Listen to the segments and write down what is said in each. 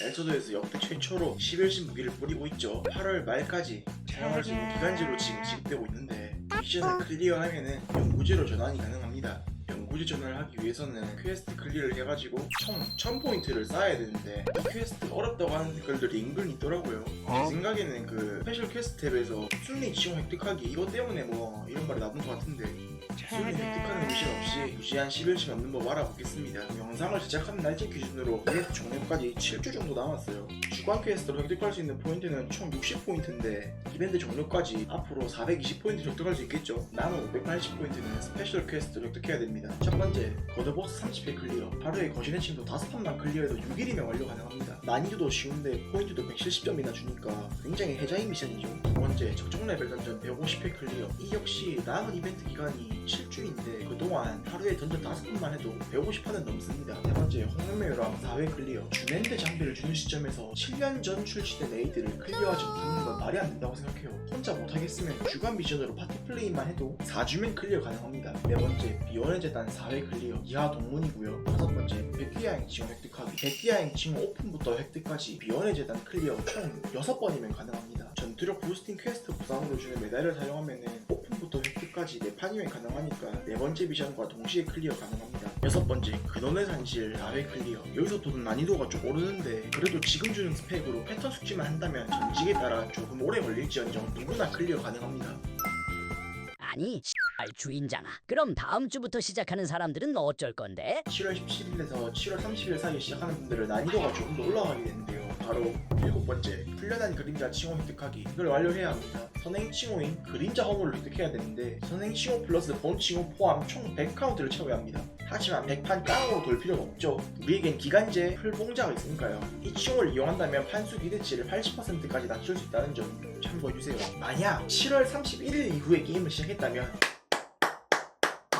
엘서도에서 역대 최초로 11신 무기를 뿌리고 있죠. 8월 말까지 사용할 수 있는 기간제로 지금 지급되고 있는데 미션을 클리어하면은 연구제로 전환이 가능합니다. 연구제 전환을 하기 위해서는 퀘스트 클리어를 해가지고 총 1000포인트를 쌓아야 되는데 이 퀘스트 어렵다고 하는 댓글들이 은근 있더라고요. 제 생각에는 그 스페셜 퀘스트 탭에서 순위 지원 획득하기 이것 때문에 뭐 이런 말이 나온 것 같은데 순위 획득하는 미션 없이 무제한 11시 넘는 법 알아보겠습니다. 영상을 제작하는 날짜 기준으로 이벤트 종료까지 7주 정도 남았어요. 주간 퀘스트로 획득할 수 있는 포인트는 총 60포인트인데 이벤트 종료까지 앞으로 420포인트 획득할 수 있겠죠? 남은 580포인트는 스페셜 퀘스트로 획득해야 됩니다. 첫 번째 거드보스 30회 클리어. 하루에 거신의 침도 5판만 클리어해도 6일이면 완료 가능합니다. 난이도도 쉬운데 포인트도 170점이나 주니까 굉장히 해자인 미션이죠. 두 번째 적정 레벨 던전 150회 클리어. 이 역시 남은 이벤트 기간이 7주인데 그동안 하루에 던전 5판만 해도 150판은 넘습니다. 세 번째 홍명매유랑 4회 클리어. 주랜드 장비를 주는 시점에서 7년 전 출시된 에이드를 클리어하지 못하는 건 말이 안 된다고 생각해요. 혼자 못하겠으면 주간 미션으로 파티 플레이만 해도 4주면 클리어 가능합니다. 네 번째 비원의 재단 4회 클리어. 이하 동문이고요. 다섯 번째 백기야 행 칭호 획득하기. 백기야 행 칭호 오픈부터 획득까지 비원의 재단 클리어 총 6번이면 가능합니다. 전투력 부스팅 퀘스트 부상으로 주는 메달을 사용하면 은 오픈부터 획득까지 4판이면 가능하니까 네 번째 미션과 동시에 클리어 가능합니다. 여섯 번째 근원의 산실 4회 클리어. 여기서부터 난이도가 좀 오르는데 그래도 지금 주는 스펙으로 패턴 숙지만 한다면 전직에 따라 조금 오래 걸릴지언정 누구나 클리어 가능합니다. 아니 알 주인장아 그럼 다음 주부터 시작하는 사람들은 어쩔 건데? 7월 17일에서 7월 30일 사이에 시작하는 분들은 난이도가 조금 더 올라가게 되는데요. 바로 일곱 번째 훈련한 그림자 칭호 획득하기 이걸 완료해야 합니다. 선행 칭호인 그림자 허물을 획득해야 되는데 선행 칭호 플러스 본 칭호 포함 총 100카운트를 채워야 합니다. 하지만 100판 깡으로 돌 필요는 없죠. 우리에겐 기간제 풀봉자가 있으니까요. 이 칭호를 이용한다면 판수 기대치를 80%까지 낮출 수 있다는 점 참고해주세요. 만약 7월 31일 이후에 게임을 시작했다면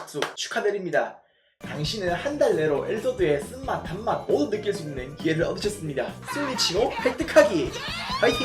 박수 축하드립니다. 당신은 한 달 내로 엘서드의 쓴맛, 단맛 모두 느낄 수 있는 기회를 얻으셨습니다. 스위치로 획득하기! 파이팅!